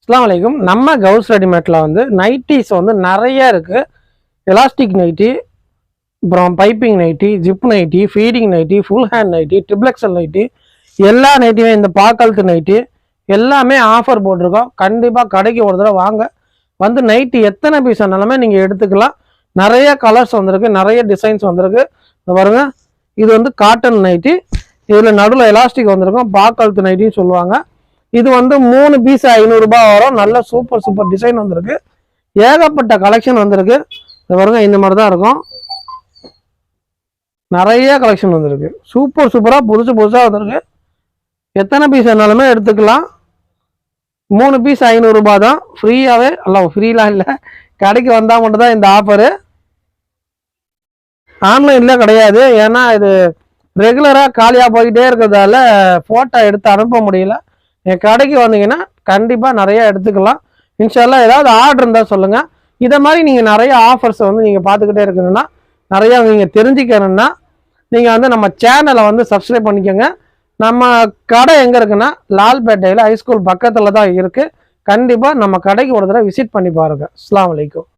அஸ்லாம் வலைக்கும் நம்ம கவுஸ் ரெடிமேட்டில் வந்து நைட்டிஸ் வந்து நிறைய இருக்குது எலாஸ்டிக் நைட்டி அப்புறம் piping nightie zip nightie feeding nightie full hand nightie ட்ரிப்ளெக்ஸல் nightie எல்லா நைட்டியுமே இந்த பாக்கழுத்து நைட்டி எல்லாமே ஆஃபர் போட்டிருக்கோம். கண்டிப்பாக கடைக்கு ஒரு தடவை வாங்க. வந்து நைட்டி எத்தனை பீஸ் ஆனாலுமே நீங்கள் எடுத்துக்கலாம். நிறைய கலர்ஸ் வந்திருக்கு நிறைய டிசைன்ஸ் வந்திருக்கு. பாருங்கள் இது வந்து காட்டன் நைட்டி. இதில் நடுவில் எலாஸ்டிக் வந்திருக்கும். பாக்கழுத்து நைட்டின்னு சொல்லுவாங்க. இது வந்து மூணு பீஸ் ஐநூறுரூபா வரும். நல்ல சூப்பர் சூப்பர் டிசைன் வந்திருக்கு. ஏகப்பட்ட கலெக்ஷன் வந்திருக்கு. இது பாருங்க இந்த மாதிரி தான் இருக்கும். நிறைய கலெக்ஷன் வந்திருக்கு. சூப்பர் சூப்பராக புதுசு புதுசாக வந்திருக்கு. எத்தனை பீஸ் வேணாலுமே எடுத்துக்கலாம். மூணு பீஸ் ஐநூறுரூபா தான். ஃப்ரீயாகவே அல்ல ஃப்ரீலாம் இல்லை. கடைக்கு வந்தால் மட்டும் தான் இந்த ஆஃபரு ஆன்லைனில் கிடையாது. ஏன்னா இது ரெகுலராக காலியாக போய்கிட்டே இருக்கிறதால ஃபோட்டோ எடுத்து அனுப்ப முடியல. என் கடைக்கு வந்தீங்கன்னா கண்டிப்பாக நிறையா எடுத்துக்கலாம். இன்ஷால்லாம் ஏதாவது ஆர்டர் இருந்தால் சொல்லுங்கள் இதை மாதிரி நீங்கள் நிறைய ஆஃபர்ஸை வந்து நீங்கள் பார்த்துக்கிட்டே இருக்கணும்னா நிறையா நீங்கள் தெரிஞ்சுக்கணும்னா நீங்கள் வந்து நம்ம சேனலை வந்து சப்ஸ்கிரைப் பண்ணிக்கோங்க. நம்ம கடை எங்கே இருக்குன்னா லால்பேட்டையில் ஹைஸ்கூல் பக்கத்தில் தான் இருக்குது கண்டிப்பாக நம்ம கடைக்கு ஒரு தடவை விசிட் பண்ணி பாருங்கள் அஸ்லாம் அலைக்கும்.